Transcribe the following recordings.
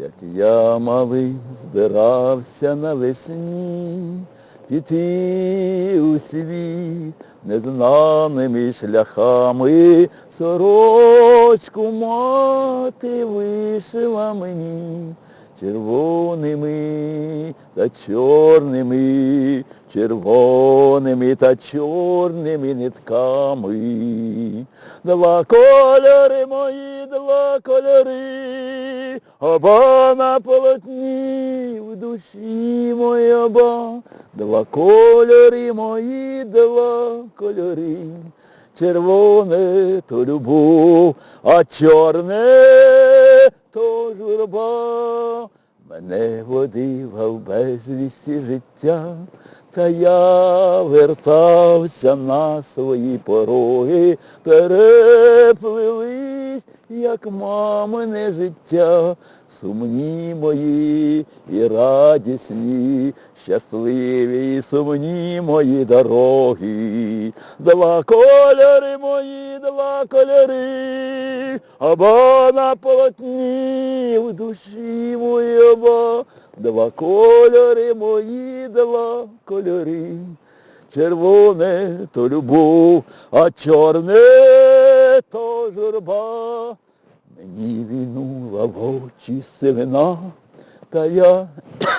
Як я малий збирався навесні, піти у світ незнаними шляхами, сорочку мати вишила мені червоними та чорними, червоними та чорними нитками. Два кольори мої, два кольори, оба на полотні в душі моя оба. Два кольори мої, два кольори. Червоне то любов, а чорне то журба. Мене водила в безвісті життя, та я вертався на свої пороги, переплились, як мамине життя, сумні мої і радісні, щасливі і сумні мої дороги. Два кольори мої, два кольори, оба на полотні в душі мої оба. Два кольори мої, два кольори. Червоне то любов, а чорне то журба. Мені війнула в очі сивина, та я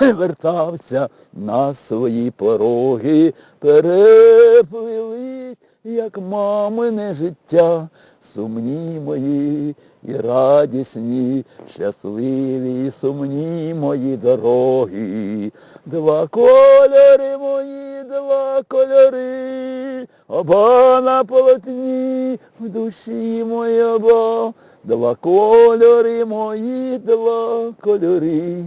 вертався на свої пороги, переплились, як мамине життя, сумні мої і радісні, щасливі, і сумні мої дороги. Два кольори мої, два кольори, оба на полотні, в душі мої оба. Два кольори мої, два кольори,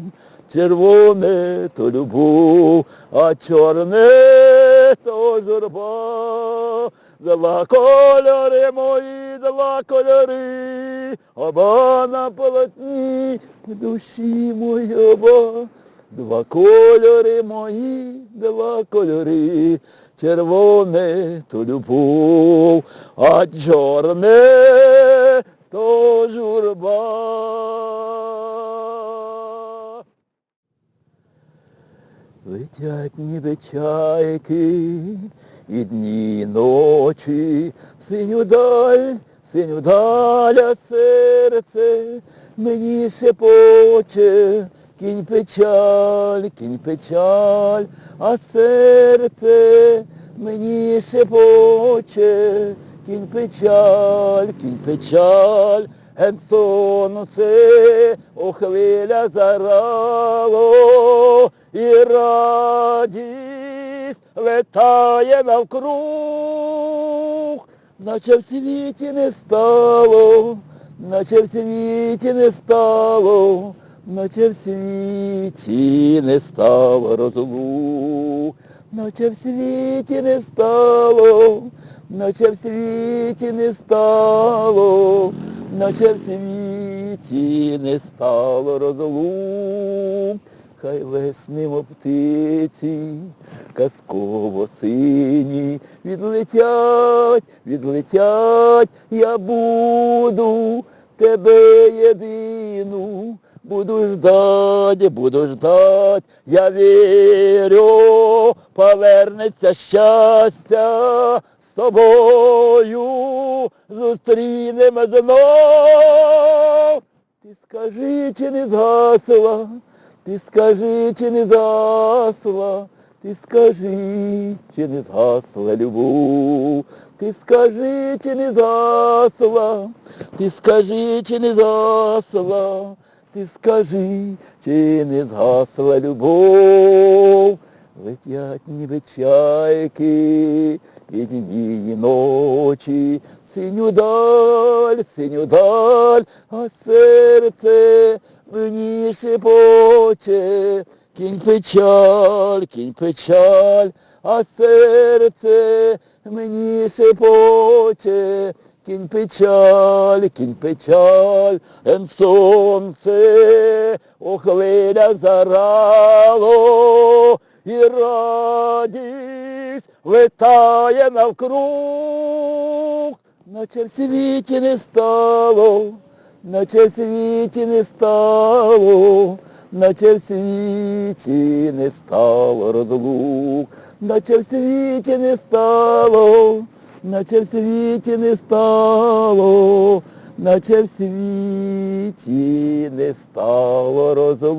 червоне то любов, а чорне то журба. Два кольори мої, два кольори, оба на полотні, душі мої оба. Два кольори мої, два кольори, червоне то любов, а чорне то журба. Летять ніби чайки, і дні, і ночі, в синю даль, в синю даль, а серце мені шепоче, кінь печаль, кінь печаль, а серце мені шепоче, кінь печаль, кінь печаль, ген сонце, о хвиля зарало, і радість летає навкруг, наче в світі не стало, наче в світі не стало, наче в світі не стало розлук, наче в світі не стало, наче в світі не стало, наче в світі не стало розлук. Хай веснимо птиці, казково сині, відлетять, відлетять, я буду тебе єдину, буду ждать, буду ждать, я вірю, повернеться щастя, тобою зустрінемо знов. Ти скажи, чи не згасла, ти скажи, чи не згасла, ти скажи, чи не згасла любов, ти скажи, чи не згасла, ти скажи, чи не згасла, ти скажи, чи не згасла любов. Летять ніби чайки, дні, і ночі, синю даль, синю даль, а серце мені шепоче, кінь печаль, кінь печаль, а серце мені шепоче, кінь печаль, кінь печаль, ен сонце, о хвиля зарало, і радість летає навкруг, наче в світі не стало, наче в світі не стало, наче в світі не стало розлук, наче в світі не стало, наче в світі не стало, наче в світі не стало розлук.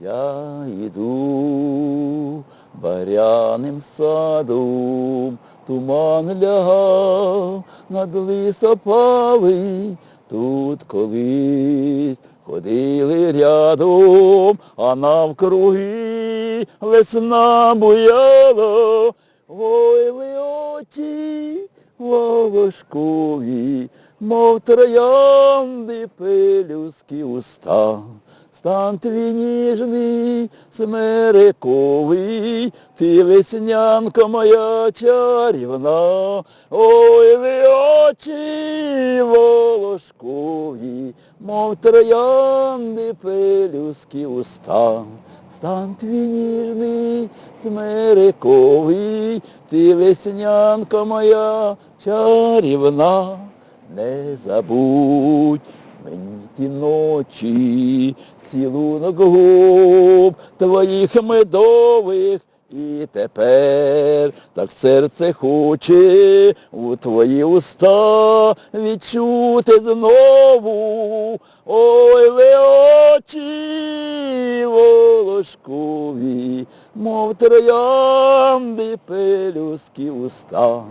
Я йду баряним садом, туман лягав над лисопалий, тут колись ходили рядом, а навкруги весна буяла. Ой, ви очі волошкові, мов троянди пелюски уста. Стан твій ніжний, смериковий, ти веснянка моя чарівна, ой ви очі волошкові, мов троянди пелюски уста. Стан твій ніжний, смериковий, ти веснянка моя чарівна, не забудь мені ті ночі, цілунок губ твоїх медових, і тепер так серце хоче у твої уста відчути знову. Ой, ви очі волошкові, мов троянди пелюски уста.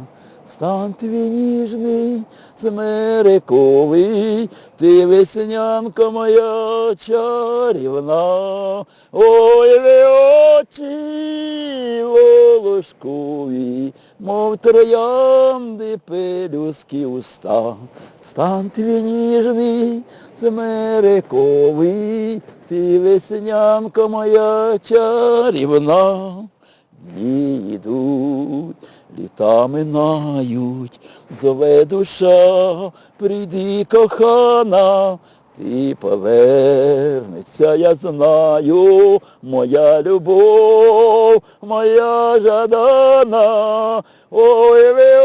Стан твій ніжний, смериковий, ти веснянка моя чарівна, ой ви очі волошкові, мов троянди пелюски уста. Стан твій ніжний, смериковий, ти веснянка моя чарівна. Дні йдуть, літа минають, зове душа, прийди, кохана, ти повернешся, я знаю, моя любов, моя жадана, ой ви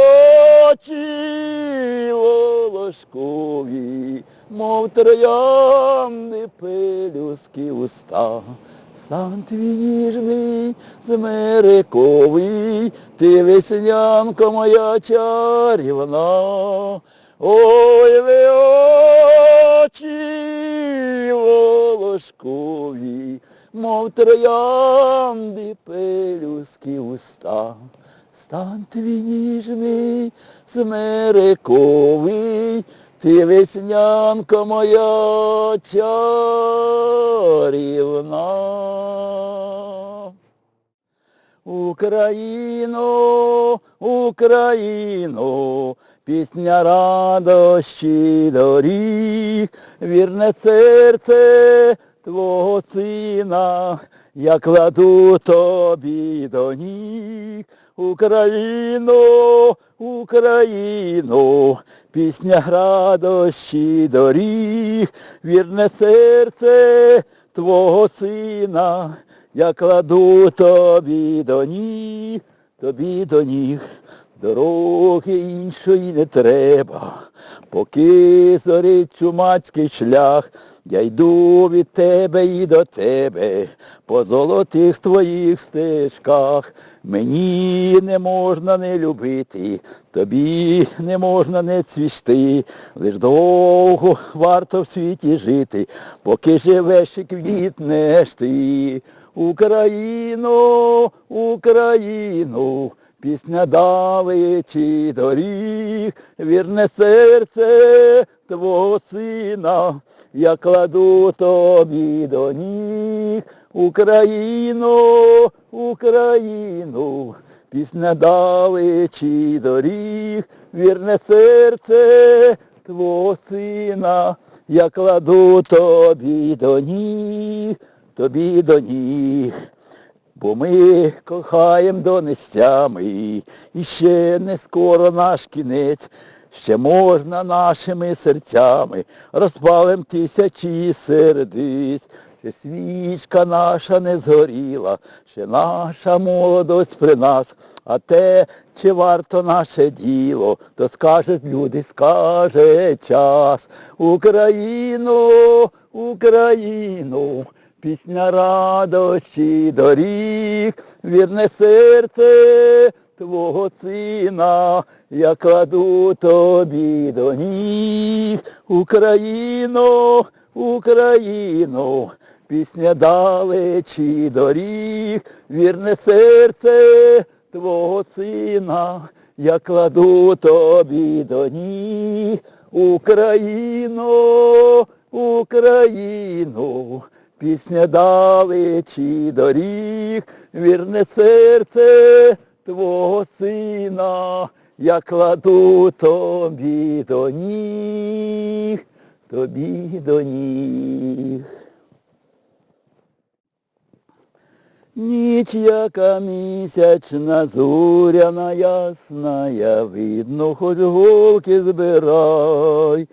очі волошкові, мов троянди пелюски уста. Стан твій ніжний, смериковий, ти веснянка моя чарівна. Ой, ви очі волошкові, мов троянди пелюски уста. Стан твій ніжний, смериковий, ти веснянка моя чарівна. Україно, Україно, пісня радощі доріг, вірне серце твого сина, я кладу тобі до ніг. Україно, Україно, пісня радощі доріг, вірне серце твого сина, я кладу тобі до ніг, тобі до ніг, дороги іншої не треба, поки зорить чумацький шлях, я йду від тебе і до тебе, по золотих твоїх стежках. Мені не можна не любити, тобі не можна не цвісти, лиш довго варто в світі жити, поки живеш і квітнеш ти. Україно, Україно, пісня далечі доріг, вірне серце твого сина, я кладу тобі до ніг. Україно, Україно, пісня далечі доріг, вірне серце твого сина, я кладу тобі до ніг, тобі до ніг. Бо ми кохаєм донестями, і ще не скоро наш кінець, ще можна нашими серцями розпалим тисячі сердиць. Ще свічка наша не згоріла, ще наша молодость при нас, А те, чи варто наше діло, то скажуть люди, скаже час. Україно, Україно, пісня радощі доріг, вірне серце Твого сина, я кладу тобі до ніг. Україно, Україно, пісня далечі доріг, вірне серце Твого сина, я кладу тобі до ніг. Україно, Україно, пісня далечі доріг, вірне серце Твого сина, я кладу тобі до ніг, тобі до ніг. Ніч, яка місячна, зоряна ясна, видно, хоч голки збирай.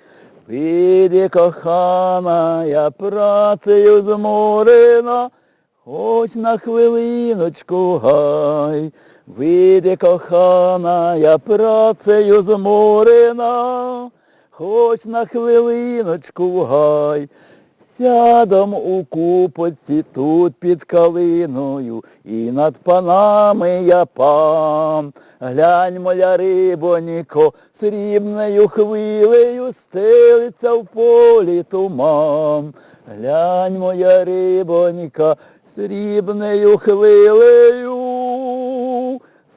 Вийди, кохана, я працею зморена, хоч на хвилиночку гай. Вийди, кохана, я працею зморена, хоч на хвилиночку гай. Сядом у купоці тут під калиною, і над панами я пан. Глянь, моя рибоніко, срібною хвилею стелиться в полі туман. Глянь, моя рибоніка, срібною хвилею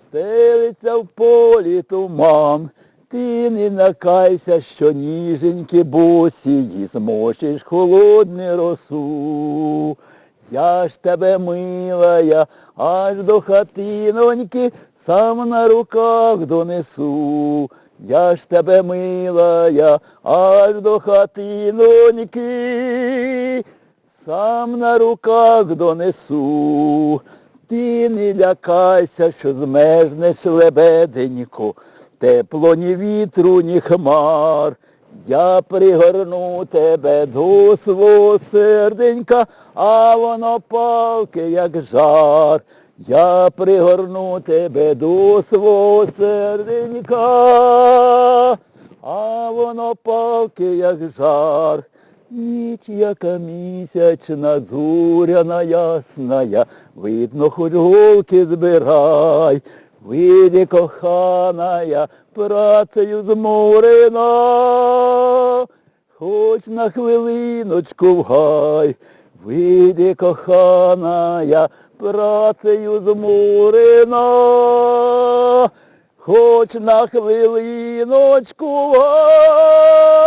стелиться в полі туман. Ти не накайся, що ніженькі босії змочиш холодну росу. Я ж тебе милая, аж до хатиноньки сам на руках донесу. Я ж тебе милая, аж до хатиноньки сам на руках донесу. Ти не лякайся, що змерзнеш лебеденько, тепло ні вітру, ні хмар. Я пригорну тебе до свого серденька, а воно палке, як жар. Я пригорну тебе до свого серденька, а воно палке, як жар. Ніч, яка місячна, зоряна ясная, видно, хоч голки збирай. Вийди, коханая, працею зморена, хоч на хвилиночку в гай. Вийди, коханая, працею зморена, хоч на хвилиночку гай.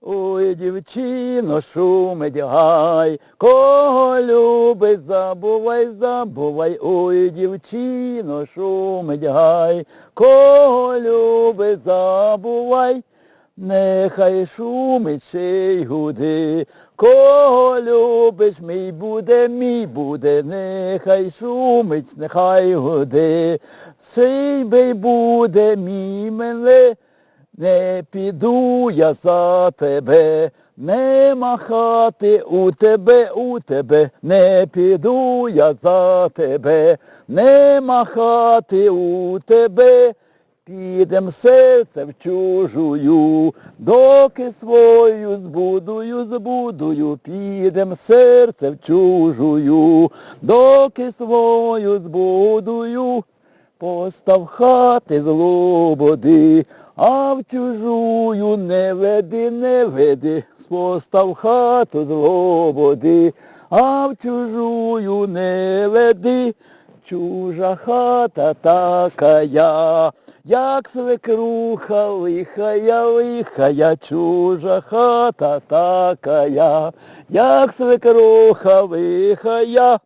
Ой, дівчино, шумить гай, кого любить, забувай, забувай, ой, дівчино, шумить гай, кого любить, забувай, нехай шумить ще гуди, кого любиш, мій буде, мій буде, нехай шумить, нехай гуди, сей би буде мій мене, не піду я за тебе, не махати у тебе, у тебе, не піду я за тебе, не махати у тебе, підем серце в чужую, доки свою збудую, збудую, підем серце в чужую, доки свою збудую. Постав хати злободи, а в чужую не веди, не веди, постав хату злободи, а в чужую не веди, чужа хата такая, як свекруха лихая, лихая, чужа хата такая, як свекруха лихая.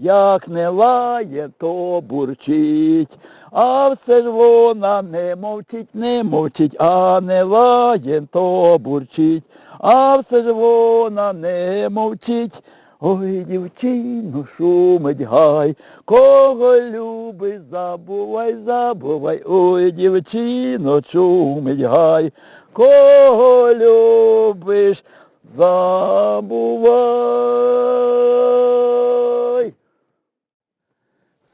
Як не лає, то бурчить, а все ж вона не мовчить, не мовчить, а не лає, то бурчить, а все ж вона не мовчить. Ой, дівчино, шумить гай, кого любиш, забувай, забувай, ой, дівчино, шумить гай, кого любиш, забувай.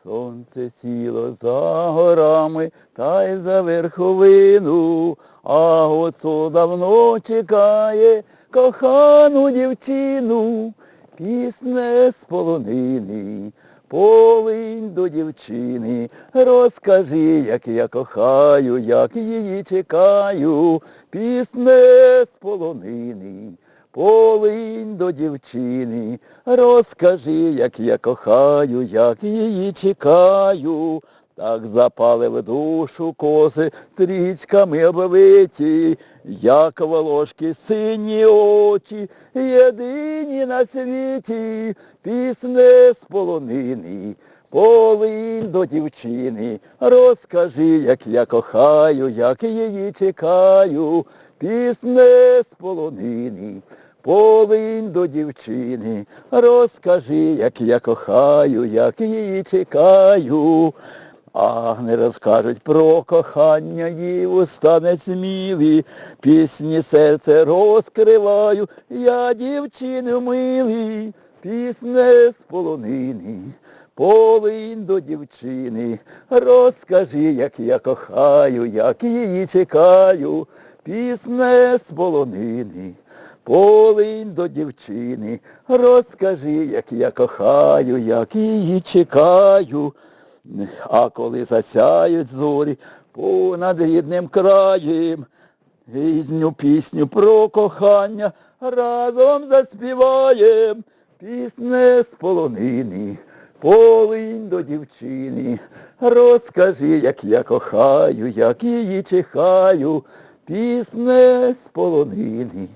Сонце сіло за горами та й за верховину, а оцо давно чекає кохану дівчину, пісне з полонини. Полинь до дівчини, розкажи, як я кохаю, як її чекаю, пісне з полонини. Полинь до дівчини, розкажи, як я кохаю, як її чекаю. Так запали в душу коси стрічками обвиті, як волошки сині очі, єдині на світі, пісне з полонини. Полинь до дівчини, розкажи, як я кохаю, як її чекаю, пісне з полонини. Полинь до дівчини, розкажи, як я кохаю, як її чекаю. А не розкажуть про кохання їй уста не смілі, пісні серце розкриваю, я дівчину милий, пісне з полонини. Полинь до дівчини, розкажи, як я кохаю, як її чекаю, пісне з полонини. Полинь до дівчини, розкажи, як я кохаю, як її чекаю. А коли засяють зорі понад рідним краєм, різню пісню про кохання разом заспіваєм, пісне з полонини, полинь до дівчини, розкажи, як я кохаю, як її чекаю, пісне з полонини.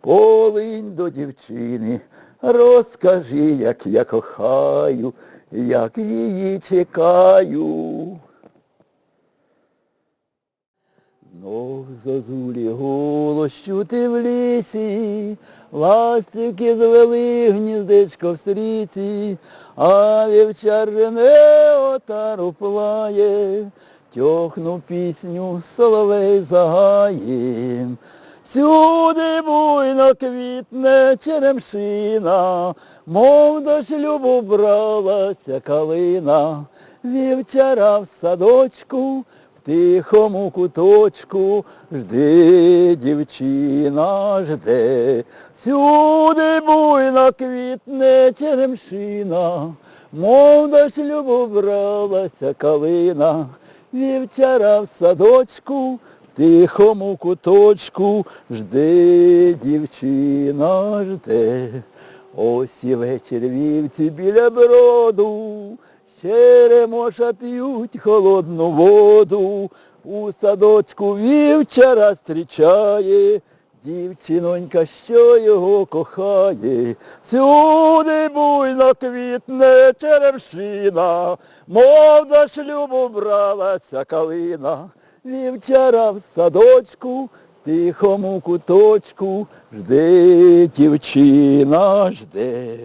Полинь до дівчини, розкажи, як я кохаю, як її чекаю. Знов зозулі голос чути в лісі, ластики звели гніздечко в стріці, а вівчар жене отару плає, тьохну пісню соловей загаєм. Сюди буйно квітне черемшина, мов до шлюбу бралася калина, вівчара в садочку, в тихому куточку, жди, дівчина, жде. Сюди буйно квітне черемшина, мов до шлюбу бралася калина, вівчара в садочку, тихому куточку жди, дівчина, жде. Ось і вечір вівці біля броду, черемоша п'ють холодну воду, у садочку вівчара зустрічає, дівчинонька, що його кохає. Сюди буйно квітне черемшина, мов до шлюбу бралася калина. Вівчара в садочку, тихому куточку, жди дівчина, жде.